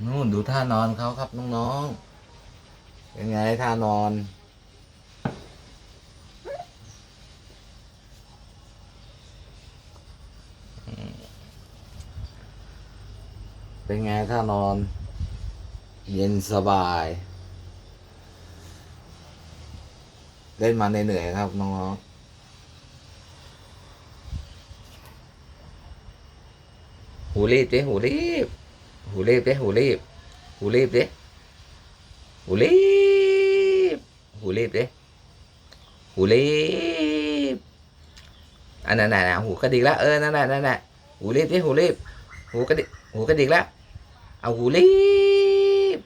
นู้นดูท่านอนเขาครับน้องๆเป็นไงท่านอน เป็นไงท่านอน เย็นสบายเล่นมาเหนื่อยครับน้องๆหูรีบดิหูรีบ หูรีบดิหูรีบหูรีบดิหูรีบหูรีบดิหูรีบอันนั้นน่ะหูกระดิกแล้วเออนั่นน่ะนั่นน่ะหูรีบดิหูรีบหูกระดิกหูกระดิกแล้วเอาหูรีบ